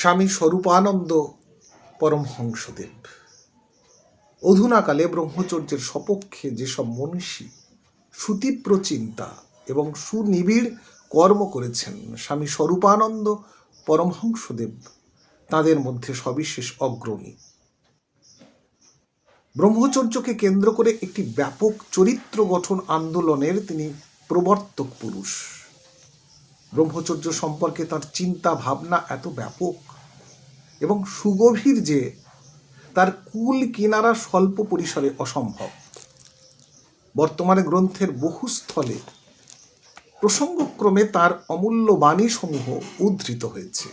স্বামী স্বরূপানন্দ পরমহংসদেব। অধুনাকালে ব্রহ্মচর্যের সপক্ষে যেসব মনীষী সুতীব্র চিন্তা এবং সুনিবিড় কর্ম করেছেন স্বামী স্বরূপানন্দ পরমহংসদেব, তাদের মধ্যে সবিশেষ অগ্রণী। ব্রহ্মচর্যকে কেন্দ্র করে একটি ব্যাপক চরিত্র গঠন আন্দোলনের তিনি প্রবর্তক পুরুষ। ব্রহ্মচর্য সম্পর্কে তার চিন্তা ভাবনা এত ব্যাপক এবং সুগভীর যে তার কুল কিনারা স্বল্প পরিসরে অসম্ভব। বর্তমানে গ্রন্থের বহু স্থলে প্রসঙ্গক্রমে তার অমূল্য বাণীসমূহ উদ্ধৃত হয়েছে।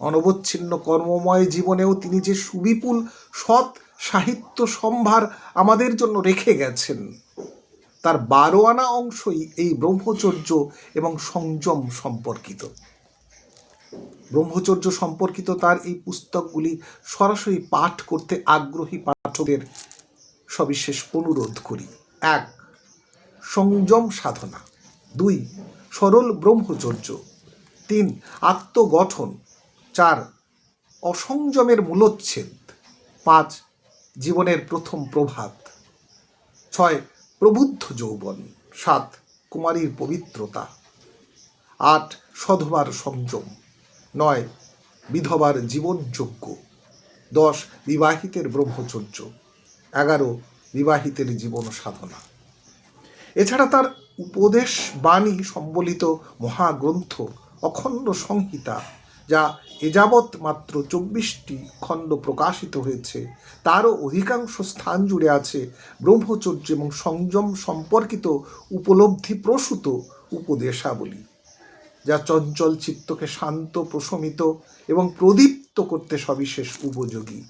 অনবচ্ছিন্ন কর্মময় জীবনেও তিনি যে সুবিপুল সৎ সাহিত্য সম্ভার আমাদের জন্য রেখে গেছেন, তার বারো আনা অংশই এই ব্রহ্মচর্য এবং সংযম সম্পর্কিত। ব্রহ্মচর্য সম্পর্কিত তার এই পুস্তকগুলি সরাসরি পাঠ করতে আগ্রহী পাঠকের সবিশেষ অনুরোধ করি। এক, সংযম সাধনা। দুই, সরল ব্রহ্মচর্য। তিন, আত্মগঠন। চার, অসংযমের মূলচ্ছেদ। পাঁচ, জীবনের প্রথম প্রভাত। ছয়, প্রবুদ্ধ যৌবন। সাত, কুমারীর পবিত্রতা। আট, সধবার সংযম। নয়, বিধবার জীবনযোগ্য দশ, বিবাহিতের ব্রহ্মচর্য। এগারো, বিবাহিতের জীবন সাধনা। এছাড়া তার উপদেশ বাণী সম্বলিত মহাগ্রন্থ অখণ্ড সংহিতা, যা এযাবৎ মাত্র চব্বিশটি খণ্ড প্রকাশিত হয়েছে, তারও অধিকাংশ স্থান জুড়ে আছে ব্রহ্মচর্য এবং সংযম সম্পর্কিত উপলব্ধি প্রসূত উপদেশাবলী। যা চঞ্চল চিত্তকে শান্ত, প্রশমিত এবং প্রদীপ্ত করতে সবিশেষ উপযোগী।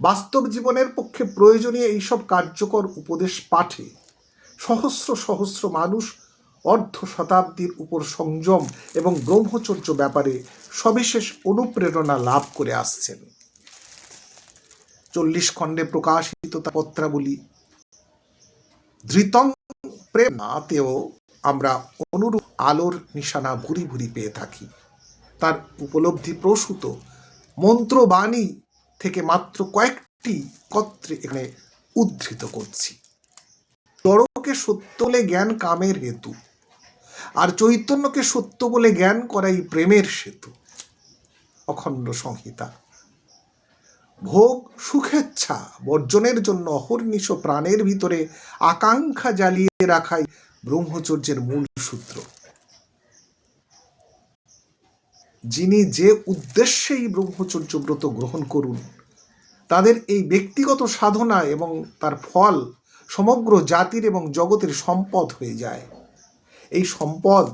বাস্তব জীবনের পক্ষে প্রয়োজনীয় এইসব কার্যকর উপদেশ পাঠে সহস্র সহস্র মানুষ অর্ধ শতাব্দীর উপর সংযম এবং ব্রহ্মচর্য ব্যাপারে সবিশেষ অনুপ্রেরণা লাভ করে আসছেন। চল্লিশ খণ্ডে প্রকাশিত তার পত্রাবলী, ধৃতং প্রেমাতেও আমরা অনুরূপ আলোর নিশানা ভুরি ভুরি পেয়ে থাকি। তার উপলব্ধি প্রসূত মন্ত্রবাণী থেকে মাত্র কয়েকটি কত্রে এখানে উদ্ধৃত করছি। জড়কে সত্য বলে জ্ঞান কামের হেতু, আর চৈতন্যকে সত্য বলে জ্ঞান করাই প্রেমের সেতু। অখণ্ড সংহিতা, ভোগ সুখেচ্ছা বর্জনের জন্য অহর্নিশ প্রাণের ভিতরে আকাঙ্ক্ষা জ্বালিয়ে রাখাই ব্রহ্মচর্যের মূল সূত্র। যিনি যে উদ্দেশ্যেই ব্রহ্মচর্য ব্রত গ্রহণ করুন, তাদের এই ব্যক্তিগত সাধনা এবং তার ফল সমগ্র জাতির এবং জগতের সম্পদ হয়ে যায়। এই সম্পদ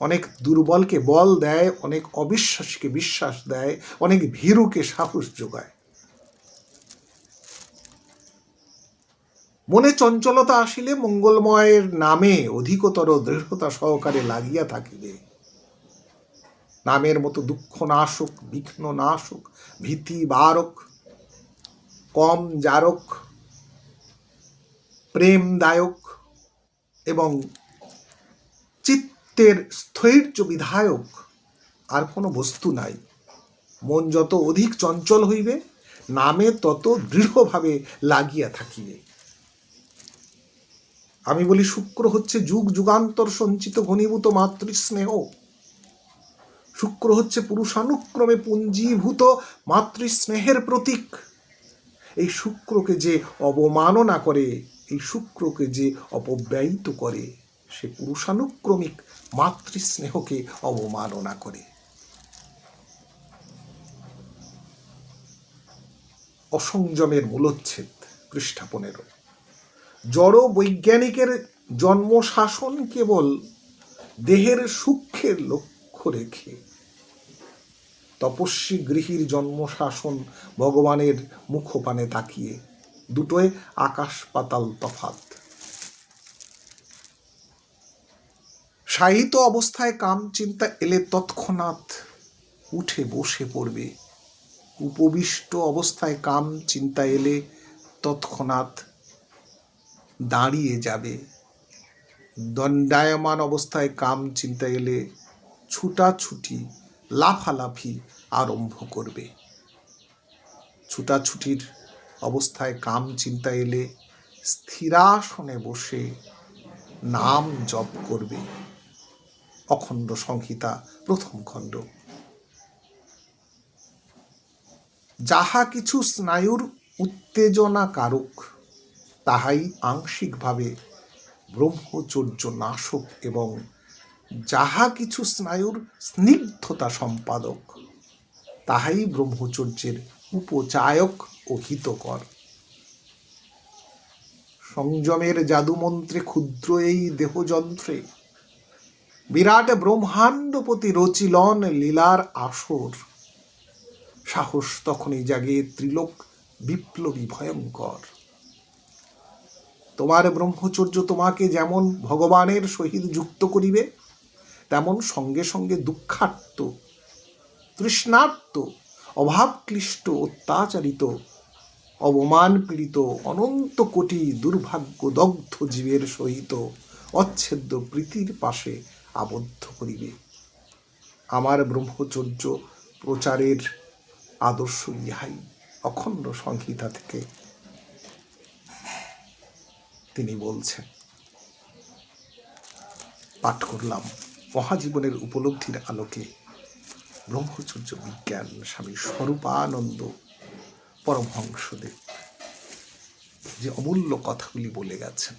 অনেক দুর্বলকে বল দেয়, অনেক অবিশ্বাসীকে বিশ্বাস দেয়, অনেক ভীরুকে সাহস যোগায়। মনে চঞ্চলতা আসিলে মঙ্গলময়ের নামে অধিকতর দৃঢ়তা সহকারে লাগিয়া থাকিবে নামের মতো দুঃখ নাশক, বিঘ্ন নাশক, ভীতি বারক, কম জারক, প্রেমদায়ক এবং চিত্তের স্থৈর্য বিধায়ক আর কোনো বস্তু নাই। মন যত অধিক চঞ্চল হইবে, নামে তত দৃঢ়ভাবে লাগিয়া থাকিবে। আমি বলি, শুক্র হচ্ছে যুগ যুগান্তর সঞ্চিত ঘনীভূত মাতৃস্নেহ। শুক্র হচ্ছে পুরুষানুক্রমে পুঞ্জীভূত মাতৃস্নেহের প্রতীক। এই শুক্রকে যে অবমাননা করে, এই শুক্রকে যে অপব্যয়িত করে, সে পুরুষানুক্রমিক মাতৃস্নেহকে অবমাননা করে। অসংযমের মূলচ্ছেদ পৃষ্ঠা পনেরো। জড় বৈজ্ঞানিকের জন্মশাসন কেবল দেহের সূক্ষ্মের লক্ষ্য রেখে। তপস্বী গৃহীর জন্মশাসন ভগবানের মুখপানে তাকিয়ে। দুটোয় আকাশ পাতাল তফাত সাহিত্য অবস্থায় কাম চিন্তা এলে তৎক্ষণাৎ উঠে বসে পড়বে। উপবিষ্ট অবস্থায় কাম চিন্তা এলে তৎক্ষণাৎ দাঁড়িয়ে যাবে। দণ্ডায়মান অবস্থায় কাম চিন্তা এলে ছুটাছুটি, লাফালাফি আরম্ভ করবে। ছুটাছুটির অবস্থায় কাম চিন্তা এলে স্থিরাসনে বসে নাম জপ করবে। অখণ্ড সংহিতা, প্রথম খণ্ড। যাহা কিছু স্নায়ুর উত্তেজনা কারক তাহাই আংশিকভাবে ব্রহ্মচর্য নাশক এবং যাহা কিছু স্নায়ুর স্নিগ্ধতা সম্পাদক, তাহাই ব্রহ্মচর্যের উপচায়ক ও হিতকর। সংযমের জাদুমন্ত্রে ক্ষুদ্র এই দেহযন্ত্রে বিরাট ব্রহ্মাণ্ডপতি রচিলন লীলার আসর। সাহস তখনই জাগে ত্রিলোক বিপ্লবী ভয়ঙ্কর। তোমার ব্রহ্মচর্য তোমাকে যেমন ভগবানের সহিত যুক্ত করিবে, তেমন সঙ্গে সঙ্গে দুঃখার্ত, তৃষ্ণার্ত, অভাবক্লিষ্ট, অত্যাচারিত অবমান পীড়িত অনন্ত কোটি দুর্ভাগ্য দগ্ধ জীবের সহিত অচ্ছেদ্য প্রীতির পাশে আবদ্ধ করিবে। আমার ব্রহ্মচর্য প্রচারের আদর্শ ইহাই, অখণ্ড সংহিতা থেকে। তিনি বলছেন, পাঠ করলাম মহাজীবনের উপলব্ধির আলোকে ব্রহ্মচর্য বিজ্ঞান স্বামী স্বরূপানন্দ পরমহংসদেব যে অমূল্য কথাগুলি বলে গেছেন।